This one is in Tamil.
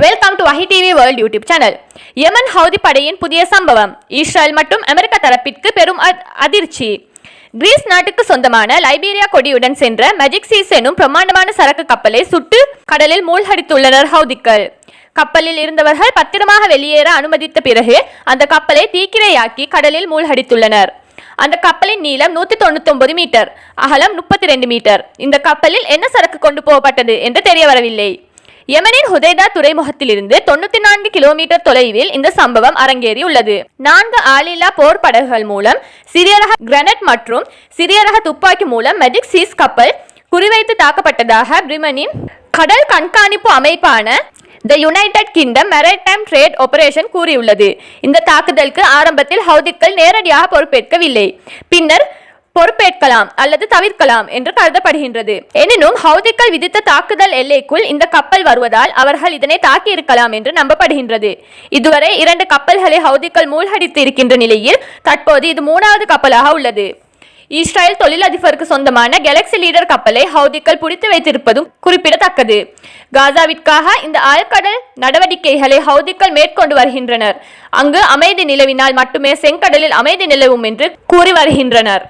Welcome to வஹி TV world YouTube channel Yemen Houthi படையின் புதிய சம்பவம். இஸ்ரேல் மற்றும் அமெரிக்க தரப்பிற்கு பெரும் அ- அதிர்ச்சி. கிரீஸ் நாட்டுக்கு சொந்தமான லைபீரியா கொடியுடன் சென்ற மெஜிக் சீஸ் எனும் பிரம்மாண்டமான சரக்கு கப்பலை சுட்டு கடலில் மூழ்கடித்துள்ளனர் ஹவுதிக்கள். கப்பலில் இருந்தவர்கள் பத்திரமாக வெளியேற அனுமதித்த பிறகு அந்த கப்பலை தீக்கிரையாக்கி கடலில் மூழ்கடித்துள்ளனர். அந்த கப்பலின் நீளம் நூத்தி தொண்ணூத்தி ஒன்பது மீட்டர் அகலம் முப்பத்தி ரெண்டு மீட்டர். இந்த கப்பலில் என்ன சரக்கு கொண்டு போகப்பட்டது என்று தெரிய வரவில்லை யமனின் ஹுதைதா துறைமுகத்திலிருந்து தொண்ணூத்தி நான்கு கிலோமீட்டர் தொலைவில் இந்த சம்பவம் அரங்கேறியுள்ளது. நான்கு ஆளில்லா போர் படகுகள் மூலம் சிறிய ரக கிரனட் மற்றும் சிறிய ரக துப்பாக்கி மூலம் மெஜிக் சீஸ் கப்பல் குறிவைத்து தாக்கப்பட்டதாக பிரிமனின் கடல் கண்காணிப்பு அமைப்பான the United Kingdom Maritime Trade Operation கூறியுள்ளது. இந்த தாக்குதலுக்கு ஆரம்பத்தில் ஹவுதிக்கள் நேரடியாக பொறுப்பேற்கவில்லை. பின்னர் பொறுப்பேற்கலாம் அல்லது தவிர்க்கலாம் என்று கருதப்படுகின்றது. எனினும் ஹவுதிக்கள் விதித்த தாக்குதல் எல்லைக்குள் இந்த கப்பல் வருவதால் அவர்கள் இதனை தாக்கி இருக்கலாம் என்று நம்பப்படுகின்றது. இதுவரை இரண்டு கப்பல்களை ஹவுதிக்கள் மூழ்கடித்து இருக்கின்ற நிலையில் தற்போது இது மூணாவது கப்பலாக உள்ளது. இஸ்ரேல் தொழிலதிபருக்கு சொந்தமான கேலக்ஸி லீடர் கப்பலை ஹவுதிக்கள் பிடித்து வைத்திருப்பதும் குறிப்பிடத்தக்கது. காசாவிற்காக இந்த ஆழ்கடல் நடவடிக்கைகளை ஹவுதிக்கள் மேற்கொண்டு வருகின்றனர். அங்கு அமைதி நிலவினால் மட்டுமே செங்கடலில் அமைதி நிலவும் என்று கூறி வருகின்றனர்.